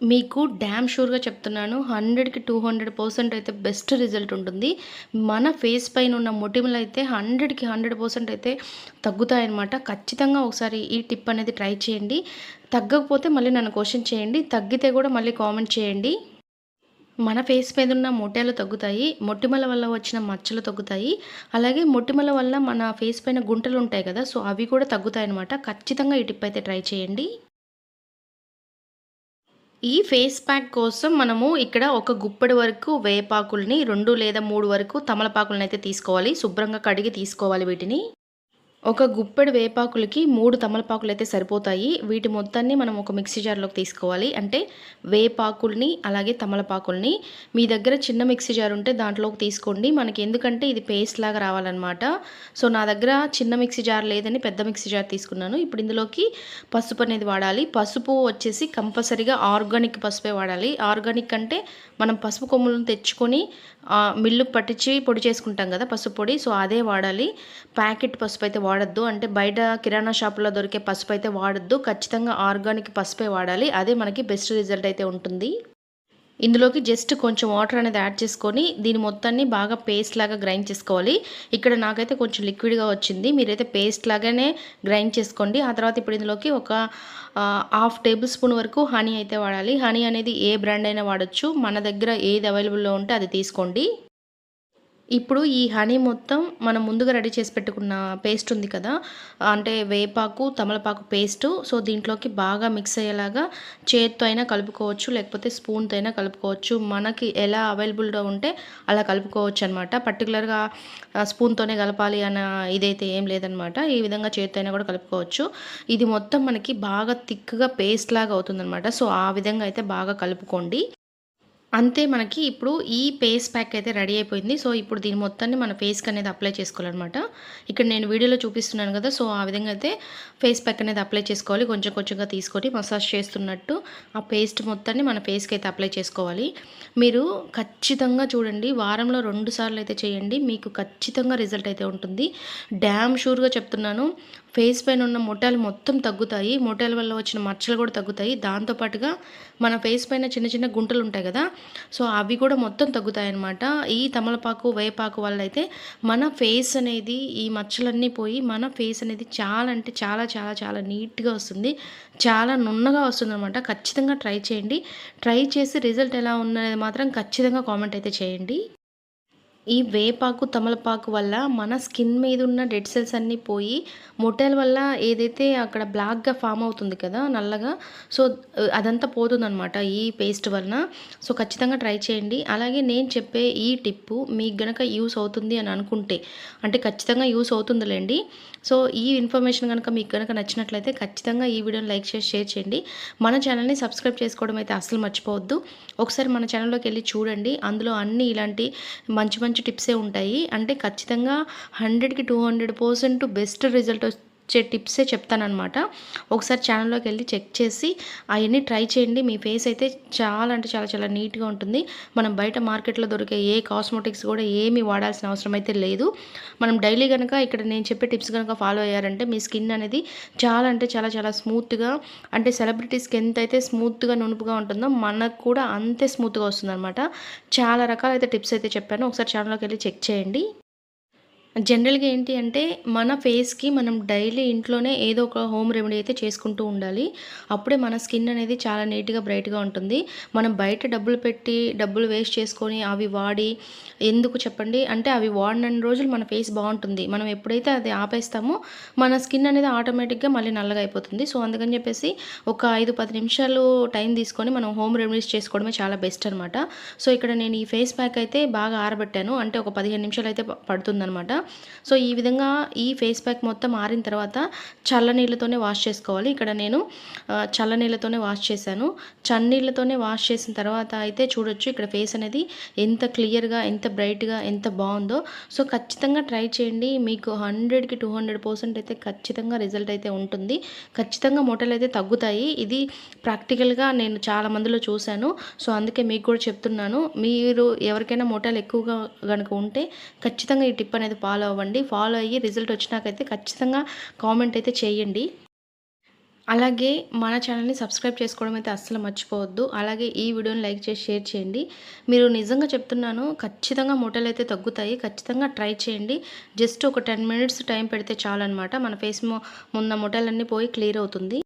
మీకు డ్యామ్ షూర్‌గా చెప్తున్నాను. 100కి 200% అయితే బెస్ట్ రిజల్ట్ ఉంటుంది. మన ఫేస్ పైన ఉన్న మొటిమలు అయితే హండ్రెడ్కి హండ్రెడ్ పర్సెంట్ అయితే తగ్గుతాయన్నమాట. ఖచ్చితంగా ఒకసారి ఈ టిప్ అనేది ట్రై చేయండి. తగ్గకపోతే మళ్ళీ నన్ను క్వశ్చన్ చేయండి. తగ్గితే కూడా మళ్ళీ కామెంట్ చేయండి. మన ఫేస్ మీద ఉన్న మొటియాలు తగ్గుతాయి. మొటిమల వల్ల వచ్చిన మచ్చలు తగ్గుతాయి. అలాగే మొటిమల వల్ల మన ఫేస్ పైన గుంటలు ఉంటాయి కదా! సో, అవి కూడా తగ్గుతాయన్నమాట. ఖచ్చితంగా ఈ టిప్ అయితే ట్రై చేయండి. ఈ ఫేస్ ప్యాక్ కోసం మనము ఇక్కడ ఒక గుప్పెడు వరకు వేపాకుల్ని రెండు లేదా మూడు వరకు తమలపాకులనైతే తీసుకోవాలి. శుభ్రంగా కడిగి తీసుకోవాలి వీటిని. ఒక గుప్పెడు వేపాకులకి మూడు తమలపాకులు అయితే సరిపోతాయి. వీటి మొత్తాన్ని మనం ఒక మిక్సీ జార్‌లోకి తీసుకోవాలి. అంటే వేపాకుల్ని, అలాగే తమలపాకుల్ని మీ దగ్గర చిన్న మిక్సీ జార్ ఉంటే దాంట్లోకి తీసుకోండి. మనకి ఎందుకంటే ఇది పేస్ట్ లాగా రావాలన్నమాట. సో, నా దగ్గర చిన్న మిక్సీ జార్ లేదని పెద్ద మిక్సీ జార్ తీసుకున్నాను. ఇప్పుడు ఇందులోకి పసుపు అనేది వాడాలి. పసుపు వచ్చేసి కంపల్సరీగా ఆర్గానిక్ పసుపే వాడాలి. ఆర్గానిక్ అంటే మనం పసుపు కొమ్ములను తెచ్చుకొని మిల్లు పట్టించి పొడి చేసుకుంటాం కదా! పసుపు పొడి. సో, అదే వాడాలి. ప్యాకెట్ పసుపు అయితే వాడద్దు అంటే బయట కిరాణా షాపులో దొరికే పసుపు అయితే వాడద్దు ఖచ్చితంగా ఆర్గానిక్ పసుపే వాడాలి. అదే మనకి బెస్ట్ రిజల్ట్ అయితే ఉంటుంది. ఇందులోకి జస్ట్ కొంచెం వాటర్ అనేది యాడ్ చేసుకొని దీని మొత్తాన్ని బాగా పేస్ట్ లాగా గ్రైండ్ చేసుకోవాలి. ఇక్కడ నాకైతే కొంచెం లిక్విడ్‌గా వచ్చింది. మీరైతే పేస్ట్ లాగానే గ్రైండ్ చేసుకోండి. ఆ తర్వాత ఇప్పుడు ఇందులోకి ఒక హాఫ్ టేబుల్ స్పూన్ వరకు హనీ అయితే వాడాలి. హనీ అనేది ఏ బ్రాండ్ అయినా వాడొచ్చు. మన దగ్గర ఏది అవైలబుల్‌లో ఉంటే అది తీసుకోండి. ఇప్పుడు ఈ హనీ మొత్తం మనం ముందుగా రెడీ చేసి పెట్టుకున్న పేస్ట్ ఉంది కదా! అంటే వేపాకు, తమలపాకు పేస్టు. సో, దీంట్లోకి బాగా మిక్స్ అయ్యేలాగా చేత్తో అయినా కలుపుకోవచ్చు. లేకపోతే స్పూన్‌తో అయినా కలుపుకోవచ్చు. మనకి ఎలా అవైలబుల్‌గా ఉంటే అలా కలుపుకోవచ్చనమాట. పర్టిక్యులర్‌గా పర్టికులర్గా స్పూన్‌తోనే కలపాలి అన్న ఇదైతే ఏం లేదనమాట. ఈ విధంగా చేత్తో అయినా కూడా కలుపుకోవచ్చు. ఇది మొత్తం మనకి బాగా థిక్‌గా పేస్ట్ లాగా అవుతుందనమాట. సో, ఆ విధంగా అయితే బాగా కలుపుకోండి. అంతే మనకి ఇప్పుడు ఈ ఫేస్ ప్యాక్ అయితే రెడీ అయిపోయింది. సో, ఇప్పుడు దీని మొత్తాన్ని మన ఫేస్‌కి అనేది అప్లై చేసుకోవాలనమాట. ఇక్కడ నేను వీడియోలో చూపిస్తున్నాను కదా! సో, ఆ విధంగా అయితే ఫేస్ ప్యాక్ అనేది అప్లై చేసుకోవాలి. కొంచెం కొంచెంగా తీసుకొని మసాజ్ చేస్తున్నట్టు ఆ పేస్ట్ మొత్తాన్ని మన ఫేస్‌కి అయితే అప్లై చేసుకోవాలి. మీరు ఖచ్చితంగా చూడండి వారంలో రెండు సార్లు అయితే చేయండి. మీకు ఖచ్చితంగా రిజల్ట్ అయితే ఉంటుంది. డ్యామ్ షూర్‌గా చెప్తున్నాను. ఫేస్ పైన ఉన్న మొటాలు మొత్తం తగ్గుతాయి. మొటాల వల్ల వచ్చిన మచ్చలు కూడా తగ్గుతాయి. దాంతో పాటుగా మన ఫేస్ పైన చిన్న చిన్న గుంటలు ఉంటాయి కదా! సో, అవి కూడా మొత్తం తగ్గుతాయన్నమాట. ఈ తమలపాకు, వేపాకు వల్ల అయితే మన ఫేస్ అనేది ఈ మచ్చలన్నీ పోయి మన ఫేస్ అనేది చాలా అంటే చాలా చాలా చాలా నీట్‌గా వస్తుంది. చాలా నున్నగా వస్తుందనమాట. ఖచ్చితంగా ట్రై చేయండి. ట్రై చేసి రిజల్ట్ ఎలా ఉన్నది మాత్రం ఖచ్చితంగా కామెంట్ అయితే చేయండి. ఈ వేపాకు, తమలపాకు వల్ల మన స్కిన్ మీద ఉన్న డెడ్ సెల్స్ అన్నీ పోయి మొటైల్ వల్ల ఏదైతే అక్కడ బ్లాక్‌గా ఫామ్ అవుతుంది కదా! నల్లగా. సో, అదంతా పోతుందనమాట ఈ పేస్ట్ వలన. సో, ఖచ్చితంగా ట్రై చేయండి. అలాగే నేను చెప్పే ఈ టిప్పు మీకు గనక యూస్ అవుతుంది అని అనుకుంటే అంటే ఖచ్చితంగా యూస్ అవుతుందిలేండి సో, ఈ ఇన్ఫర్మేషన్ కనుక మీకు కనుక నచ్చినట్లయితే ఖచ్చితంగా ఈ వీడియోని లైక్ చేసి షేర్ చేయండి. మన ఛానల్‌ని సబ్స్క్రైబ్ చేసుకోవడం అయితే అస్సలు మర్చిపోవద్దు. ఒకసారి మన ఛానల్లోకి వెళ్ళి చూడండి. అందులో అన్ని ఇలాంటి మంచి మంచి మంచి టిప్సే ఉంటాయి. అంటే ఖచ్చితంగా హండ్రెడ్కి two hundred percent best result వచ్చే టిప్సే చెప్తాననమాట. ఒకసారి ఛానల్‌లోకి వెళ్ళి చెక్ చేసి అవన్నీ ట్రై చేయండి. మీ ఫేస్ అయితే చాలా అంటే చాలా చాలా నీట్‌గా ఉంటుంది. మనం బయట మార్కెట్‌లో దొరికే ఏ కాస్మెటిక్స్ కూడా ఏమీ వాడాల్సిన అవసరం అయితే లేదు. మనం డైలీ కనుక ఇక్కడ నేను చెప్పే టిప్స్ కనుక ఫాలో అయ్యారంటే మీ స్కిన్ అనేది చాలా అంటే చాలా చాలా స్మూత్‌గా అంటే సెలబ్రిటీస్‌కి ఎంతైతే స్మూత్‌గా, నునుపుగా ఉంటుందో మనకు కూడా అంతే స్మూత్‌గా వస్తుందనమాట. చాలా రకాలైతే టిప్స్ అయితే చెప్పాను. ఒకసారి ఛానల్‌లోకి వెళ్ళి చెక్ చేయండి. జనరల్‌గా ఏంటి అంటే మన ఫేస్‌కి మనం డైలీ ఇంట్లోనే ఏదో ఒక హోమ్ రెమెడీ అయితే చేసుకుంటూ ఉండాలి. అప్పుడే మన స్కిన్ అనేది చాలా నీట్‌గా, బ్రైట్‌గా ఉంటుంది. మనం బయట డబ్బులు పెట్టి, డబ్బులు వేస్ట్ చేసుకొని అవి వాడి ఎందుకు చెప్పండి? అంటే అవి వాడినన్ని రోజులు మన ఫేస్ బాగుంటుంది మనం ఎప్పుడైతే అది ఆపేస్తామో మన స్కిన్ అనేది ఆటోమేటిక్‌గా మళ్ళీ నల్లగా అయిపోతుంది. సో, అందుకని చెప్పేసి ఒక 5, 10 నిమిషాలు టైం తీసుకొని మనం హోమ్ రెమెడీస్ చేసుకోవడమే చాలా బెస్ట్ అనమాట. సో, ఇక్కడ నేను ఈ ఫేస్ ప్యాక్ అయితే బాగా ఆరబెట్టాను. అంటే ఒక 15 నిమిషాలు అయితే పడుతుందనమాట. సో, ఈ విధంగా ఈ ఫేస్ ప్యాక్ మొత్తం ఆరిన తర్వాత చల్లనీళ్ళతోనే వాష్ చేసుకోవాలి. ఇక్కడ నేను చల్లనీళ్ళతోనే వాష్ చేశాను. చన్నీళ్ళతోనే వాష్ చేసిన తర్వాత అయితే చూడొచ్చు ఇక్కడ ఫేస్ అనేది ఎంత క్లియర్‌గా, ఎంత బ్రైట్‌గా, ఎంత బాగుందో సో, ఖచ్చితంగా ట్రై చేయండి. మీకు 100కి 200% అయితే ఖచ్చితంగా రిజల్ట్ అయితే ఉంటుంది. ఖచ్చితంగా మొటియాలైతే తగ్గుతాయి. ఇది ప్రాక్టికల్‌గా నేను చాలా మందిలో చూశాను. సో, అందుకే మీకు కూడా చెప్తున్నాను. మీరు ఎవరికైనా మొటియాలు ఎక్కువగా కనుక ఉంటే ఖచ్చితంగా ఈ టిప్ అనేది ఫాలో అవ్వండి. ఫాలో అయ్యి రిజల్ట్ వచ్చినాకైతే ఖచ్చితంగా కామెంట్ అయితే చేయండి. అలాగే మన ఛానల్ని సబ్స్క్రైబ్ చేసుకోవడం అయితే అస్సలు మర్చిపోవద్దు. అలాగే ఈ వీడియోని లైక్ చేసి షేర్ చేయండి. మీరు నిజంగా చెప్తున్నాను ఖచ్చితంగా మూటలు అయితే తగ్గుతాయి. ఖచ్చితంగా ట్రై చేయండి. జస్ట్ ఒక టెన్ మినిట్స్ టైం పెడితే చాలన్నమాట. మన ఫేస్ ముందు మూటలన్నీ పోయి క్లియర్ అవుతుంది.